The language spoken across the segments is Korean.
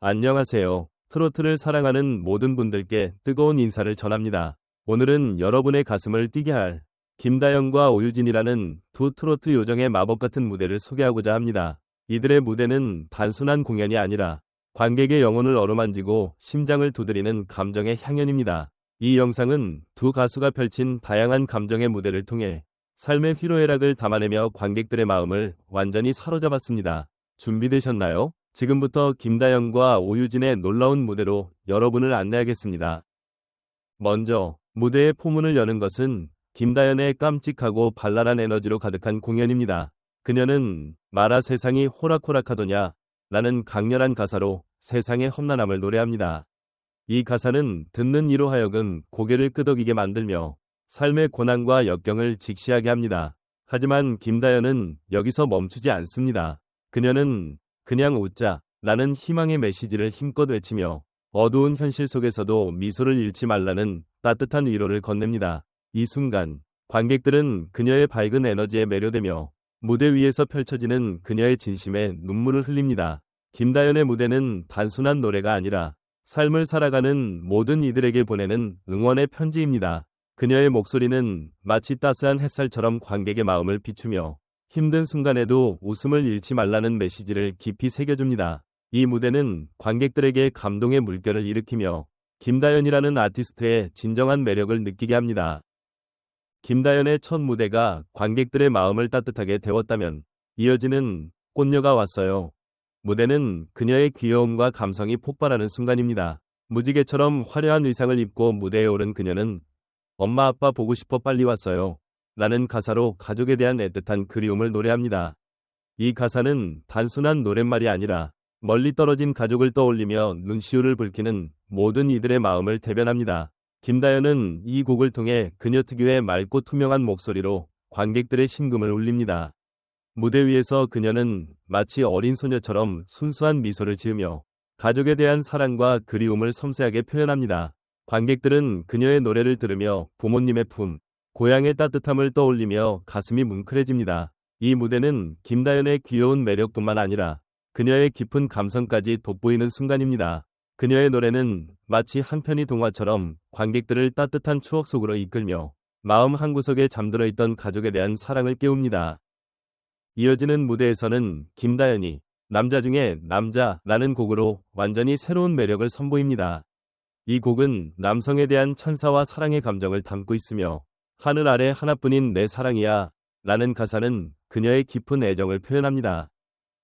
안녕하세요. 트로트를 사랑하는 모든 분들께 뜨거운 인사를 전합니다. 오늘은 여러분의 가슴을 뛰게 할 김다영과 오유진이라는 두 트로트 요정의 마법 같은 무대를 소개하고자 합니다. 이들의 무대는 단순한 공연이 아니라 관객의 영혼을 어루만지고 심장을 두드리는 감정의 향연입니다. 이 영상은 두 가수가 펼친 다양한 감정의 무대를 통해 삶의 희로애락을 담아내며 관객들의 마음을 완전히 사로잡았습니다. 준비되셨나요? 지금부터 김다영과 오유진의 놀라운 무대로 여러분을 안내하겠습니다. 먼저 무대의 포문을 여는 것은 김다연의 깜찍하고 발랄한 에너지로 가득한 공연입니다. 그녀는 마라 세상이 호락호락하더냐 라는 강렬한 가사로 세상의 험난함을 노래합니다. 이 가사는 듣는 이로 하여금 고개를 끄덕이게 만들며 삶의 고난과 역경을 직시하게 합니다. 하지만 김다연은 여기서 멈추지 않습니다. 그녀는 그냥 웃자 라는 희망의 메시지를 힘껏 외치며 어두운 현실 속에서도 미소를 잃지 말라는 따뜻한 위로를 건넵니다. 이 순간 관객들은 그녀의 밝은 에너지에 매료되며 무대 위에서 펼쳐지는 그녀의 진심에 눈물을 흘립니다. 김다연의 무대는 단순한 노래가 아니라 삶을 살아가는 모든 이들에게 보내는 응원의 편지입니다. 그녀의 목소리는 마치 따스한 햇살처럼 관객의 마음을 비추며 힘든 순간에도 웃음을 잃지 말라는 메시지를 깊이 새겨줍니다. 이 무대는 관객들에게 감동의 물결을 일으키며 김다연이라는 아티스트의 진정한 매력을 느끼게 합니다. 김다연의 첫 무대가 관객들의 마음을 따뜻하게 데웠다면 이어지는 꽃녀가 왔어요. 무대는 그녀의 귀여움과 감성이 폭발하는 순간입니다. 무지개처럼 화려한 의상을 입고 무대에 오른 그녀는 엄마 아빠 보고 싶어 빨리 왔어요. 라는 가사로 가족에 대한 애틋한 그리움을 노래합니다. 이 가사는 단순한 노랫말이 아니라 멀리 떨어진 가족을 떠올리며 눈시울을 붉히는 모든 이들의 마음을 대변합니다. 김다연은 이 곡을 통해 그녀 특유의 맑고 투명한 목소리로 관객들의 심금을 울립니다. 무대 위에서 그녀는 마치 어린 소녀처럼 순수한 미소를 지으며 가족에 대한 사랑과 그리움을 섬세하게 표현합니다. 관객들은 그녀의 노래를 들으며 부모님의 품, 고향의 따뜻함을 떠올리며 가슴이 뭉클해집니다. 이 무대는 김다연의 귀여운 매력뿐만 아니라 그녀의 깊은 감성까지 돋보이는 순간입니다. 그녀의 노래는 마치 한 편의 동화처럼 관객들을 따뜻한 추억 속으로 이끌며 마음 한구석에 잠들어 있던 가족에 대한 사랑을 깨웁니다. 이어지는 무대에서는 김다연이 남자 중에 남자라는 곡으로 완전히 새로운 매력을 선보입니다. 이 곡은 남성에 대한 찬사와 사랑의 감정을 담고 있으며 하늘 아래 하나뿐인 내 사랑이야 라는 가사는 그녀의 깊은 애정을 표현합니다.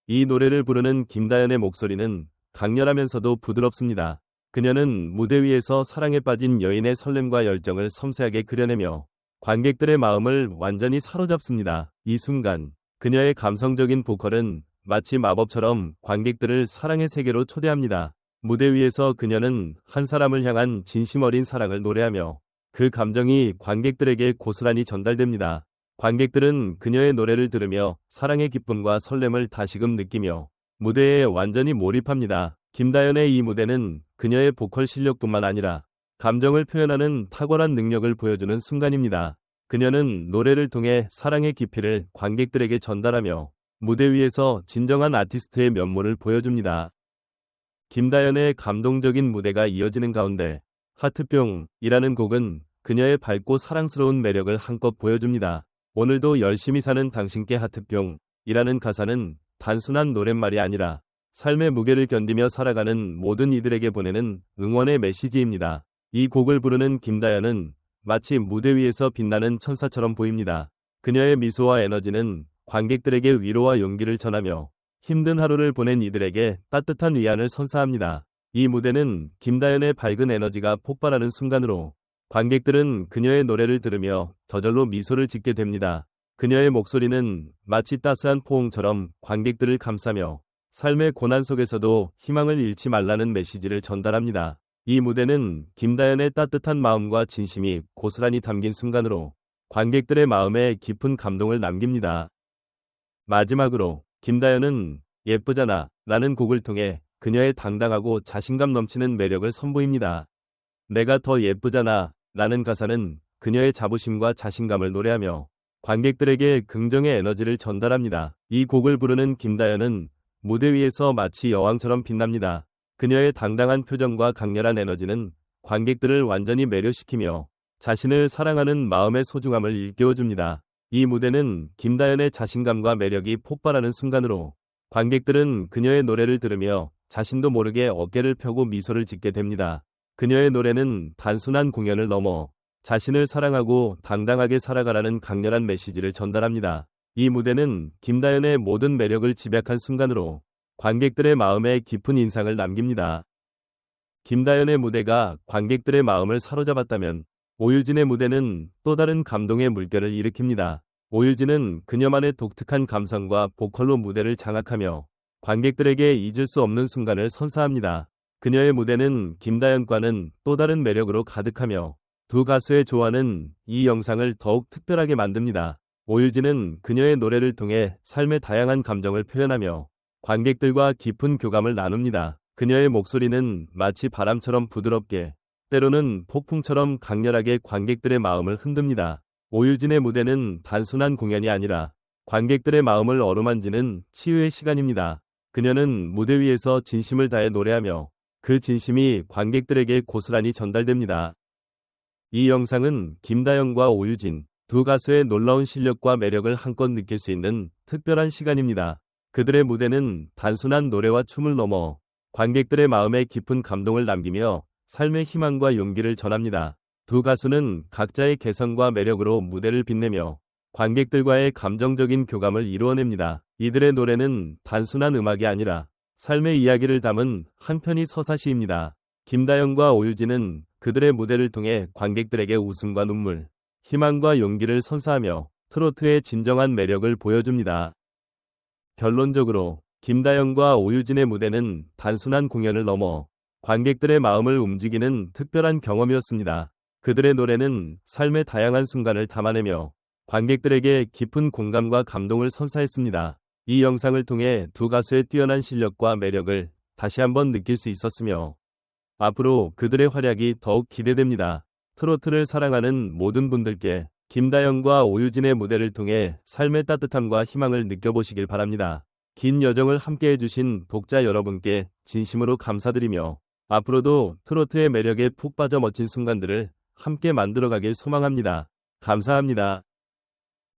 이 노래를 부르는 김다연의 목소리는 강렬하면서도 부드럽습니다. 그녀는 무대 위에서 사랑에 빠진 여인의 설렘과 열정을 섬세하게 그려내며 관객들의 마음을 완전히 사로잡습니다. 이 순간 그녀의 감성적인 보컬은 마치 마법처럼 관객들을 사랑의 세계로 초대합니다. 무대 위에서 그녀는 한 사람을 향한 진심 어린 사랑을 노래하며 그 감정이 관객들에게 고스란히 전달됩니다. 관객들은 그녀의 노래를 들으며 사랑의 기쁨과 설렘을 다시금 느끼며 무대에 완전히 몰입합니다. 김다연의 이 무대는 그녀의 보컬 실력뿐만 아니라 감정을 표현하는 탁월한 능력을 보여주는 순간입니다. 그녀는 노래를 통해 사랑의 깊이를 관객들에게 전달하며 무대 위에서 진정한 아티스트의 면모를 보여줍니다. 김다연의 감동적인 무대가 이어지는 가운데 하트병이라는 곡은 그녀의 밝고 사랑스러운 매력을 한껏 보여줍니다. 오늘도 열심히 사는 당신께 하트병이라는 가사는 단순한 노랫말이 아니라 삶의 무게를 견디며 살아가는 모든 이들에게 보내는 응원의 메시지입니다. 이 곡을 부르는 김다연은 마치 무대 위에서 빛나는 천사처럼 보입니다. 그녀의 미소와 에너지는 관객들에게 위로와 용기를 전하며 힘든 하루를 보낸 이들에게 따뜻한 위안을 선사합니다. 이 무대는 김다연의 밝은 에너지가 폭발하는 순간으로 관객들은 그녀의 노래를 들으며 저절로 미소를 짓게 됩니다. 그녀의 목소리는 마치 따스한 포옹처럼 관객들을 감싸며 삶의 고난 속에서도 희망을 잃지 말라는 메시지를 전달합니다. 이 무대는 김다연의 따뜻한 마음과 진심이 고스란히 담긴 순간으로 관객들의 마음에 깊은 감동을 남깁니다. 마지막으로 김다연은 예쁘잖아 라는 곡을 통해 그녀의 당당하고 자신감 넘치는 매력을 선보입니다. 내가 더 예쁘잖아 라는 가사는 그녀의 자부심과 자신감을 노래하며 관객들에게 긍정의 에너지를 전달합니다. 이 곡을 부르는 김다연은 무대 위에서 마치 여왕처럼 빛납니다. 그녀의 당당한 표정과 강렬한 에너지는 관객들을 완전히 매료시키며 자신을 사랑하는 마음의 소중함을 일깨워줍니다. 이 무대는 김다연의 자신감과 매력이 폭발하는 순간으로 관객들은 그녀의 노래를 들으며 자신도 모르게 어깨를 펴고 미소를 짓게 됩니다. 그녀의 노래는 단순한 공연을 넘어 자신을 사랑하고 당당하게 살아가라는 강렬한 메시지를 전달합니다. 이 무대는 김다연의 모든 매력을 집약한 순간으로 관객들의 마음에 깊은 인상을 남깁니다. 김다연의 무대가 관객들의 마음을 사로잡았다면 오유진의 무대는 또 다른 감동의 물결을 일으킵니다. 오유진은 그녀만의 독특한 감성과 보컬로 무대를 장악하며 관객들에게 잊을 수 없는 순간을 선사합니다. 그녀의 무대는 김다연과는 또 다른 매력으로 가득하며 두 가수의 조화는 이 영상을 더욱 특별하게 만듭니다. 오유진은 그녀의 노래를 통해 삶의 다양한 감정을 표현하며 관객들과 깊은 교감을 나눕니다. 그녀의 목소리는 마치 바람처럼 부드럽게 때로는 폭풍처럼 강렬하게 관객들의 마음을 흔듭니다. 오유진의 무대는 단순한 공연이 아니라 관객들의 마음을 어루만지는 치유의 시간입니다. 그녀는 무대 위에서 진심을 다해 노래하며 그 진심이 관객들에게 고스란히 전달됩니다. 이 영상은 김다영과 오유진 두 가수의 놀라운 실력과 매력을 한껏 느낄 수 있는 특별한 시간입니다. 그들의 무대는 단순한 노래와 춤을 넘어 관객들의 마음에 깊은 감동을 남기며 삶의 희망과 용기를 전합니다. 두 가수는 각자의 개성과 매력으로 무대를 빛내며 관객들과의 감정적인 교감을 이루어냅니다. 이들의 노래는 단순한 음악이 아니라 삶의 이야기를 담은 한편의 서사시입니다. 김다영과 오유진은 그들의 무대를 통해 관객들에게 웃음과 눈물, 희망과 용기를 선사하며 트로트의 진정한 매력을 보여줍니다. 결론적으로 김다영과 오유진의 무대는 단순한 공연을 넘어 관객들의 마음을 움직이는 특별한 경험이었습니다. 그들의 노래는 삶의 다양한 순간을 담아내며 관객들에게 깊은 공감과 감동을 선사했습니다. 이 영상을 통해 두 가수의 뛰어난 실력과 매력을 다시 한번 느낄 수 있었으며 앞으로 그들의 활약이 더욱 기대됩니다. 트로트를 사랑하는 모든 분들께 김다영과 오유진의 무대를 통해 삶의 따뜻함과 희망을 느껴보시길 바랍니다. 긴 여정을 함께 해주신 독자 여러분께 진심으로 감사드리며 앞으로도 트로트의 매력에 푹 빠져 멋진 순간들을 함께 만들어가길 소망합니다. 감사합니다.